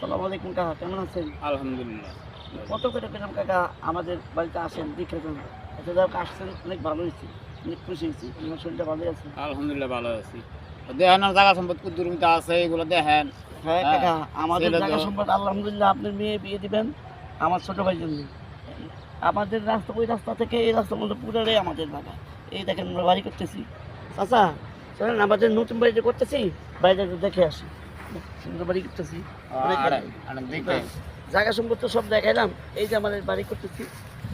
সালাম আলাইকুম কাকা কেমন আছেন? আলহামদুলিল্লাহ। কত করে পেলাম কাকা? আমাদের বাড়িতে আসেন দেখে যান। এত যাক আসছেন অনেক ভালো হয়েছে অনেক খুশি হয়েছি। আমার শরীরটা ভালো আছে? আলহামদুলিল্লাহ ভালো আছি। দেখেন জায়গা সম্পদ আছে এগুলো দেখেন। হ্যাঁ হ্যাঁ, কাকা আমাদের জায়গা সম্পদ আলহামদুলিল্লাহ আপনার মেয়ে বিয়ে দিবেন আমার ছোট ভাই জন্য। আমাদের রাস্তা ওই রাস্তা থেকে এই রাস্তার মধ্যে পুরাটাই আমাদের জায়গা এই দেখেন আমরা বাড়ি করতেছি। চাচা চলেন আমাদের নতুন বাড়িতে করতেছি বাইরে দেখে আসি। বাড়ি। করতেছি দেখে। জায়গা সম্পদ তো সব দেখাইলাম। এই যে আমাদের বাড়ি করতেছি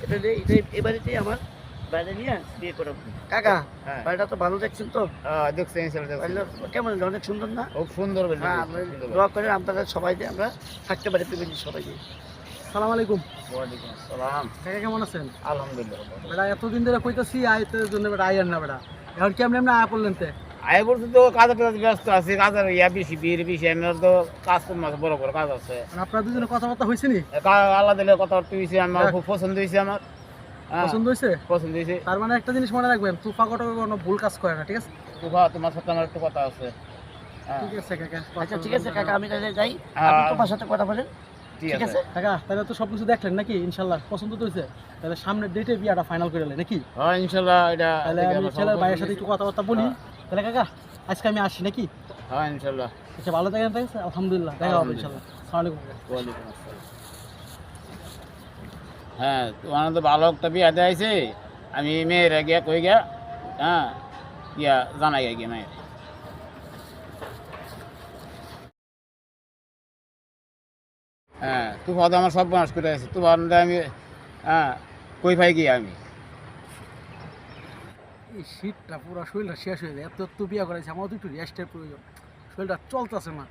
এটা এটাই বাড়িতেই আমার বাইরে নিয়ে বিয়ে করাবো। কাকা হ্যাঁ। বাড়িটা তো ভালো দেখছেন তো? কেমন অনেক সুন্দর না? খুব সুন্দর হ্যাঁ দোয়া করে আপনারা সবাই আমরা থাকতে পারি ফ্যামিলি সবাই সালাম আলাইকুম। ওয়ালাইকুম আসসালাম। কাকা কেমন আছেন? আলহামদুলিল্লাহ বেটা এতদিন ধরে কইতাছি আইতে জন্য বেটা আইয়ার না বেটা এখন কেমন এমনি আয়া পড়লেন তে? আয় বলছি তো কাজের কাজে ব্যস্ত আছি কাজের ইয়া বেশি বিয়ের বেশি আমার তো কাজ কম আছে বড় বড় কাজ আছে। মানে আপনার দুজনে কথাবার্তা হয়েছে নি? আল্লাহ দিলে কথা হয়েছে আমার খুব পছন্দ হয়েছে আমার। হ্যাঁ, পছন্দ হয়েছে? পছন্দ হয়েছে। তার মানে একটা জিনিস মনে রাখবেন তুফা কটক কোনো ভুল কাজ করে না ঠিক আছে? তুফা তোমার সাথে আমার একটু কথা আছে। ঠিক আছে কাকা আচ্ছা ঠিক আছে কাকা আমি তাহলে যাই। আপনি তোমার সাথে কথা বলেন। ঠিক ঠিক আছে। আছে? কাকা তাহলে তো সবকিছু দেখলেন নাকি? ইনশাল্লাহ পছন্দ তো হয়েছে। তাহলে সামনের ডেটে বিয়াটা ফাইনাল করে নাকি? হ্যাঁ ইনশাল্লাহ এটা তাহলে আমি ছেলের ভাইয়ের সাথে একটু। কথাবার্তা বলি। হ্যাঁ। তাহলে কাকা আজকে আমি আসি নাকি? হ্যাঁ ইনশাল্লাহ আচ্ছা ভালো থাকেন ঠিক আছে আলহামদুলিল্লাহ দেখা হবে ইনশাল্লাহ সালাম আলাইকুম ওয়ালাইকুম আসসালাম। হ্যাঁ তোমার তো ভালো একটা বিয়া দেয়াইছে আমি মেয়েরা গিয়া কই গিয়া হ্যাঁ গিয়া জানাই গিয়া মেয়ের। হ্যাঁ তুফা তো আমার সব বানাস করে আছে। তুফা আমি হ্যাঁ কই পাই গিয়া আমি? এই শীতটা পুরো শরীরটা শেষ হয়ে যায়। এত এত বিয়া করেছে আমার তো একটু রেস্টের প্রয়োজন। শরীরটা চলতেছে না।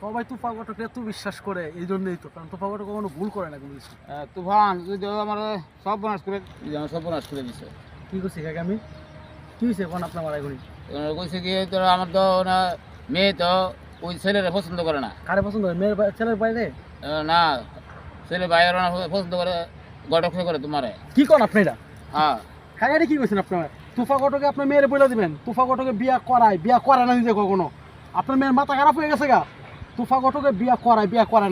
সবাই তুফা কটকে এত বিশ্বাস করে এই জন্যই তো। কারণ তুফা কটক কখনো ভুল করে না কোনো কিছু। তুফান যদি আমার সব বানাস করে সব বানাস করে দিছে। কি করছি কাকা আমি? কি হয়েছে কোন আপনার মারা করি কইছে কি তোরা আমার তো ওনা মেয়ে তো ওই ছেলেরা পছন্দ করে না। কারে পছন্দ করে? মেয়ের ছেলের বাইরে? না ছেলে বাইরে পছন্দ করে গডক করে তোমারে। কি কোন আপনি এটা? হ্যাঁ। কাকা এটা কি করছেন আপনার তুফা কটকে আপনার মেয়ের বলে দিবেন। তুফা কটকে বিয়া করায়, বিয়া করে না নিজে কখনো। আপনার মেয়ের মাথা খারাপ হয়ে গেছে গা। তুফা কটকে বিয়া করায়, বিয়া করে না।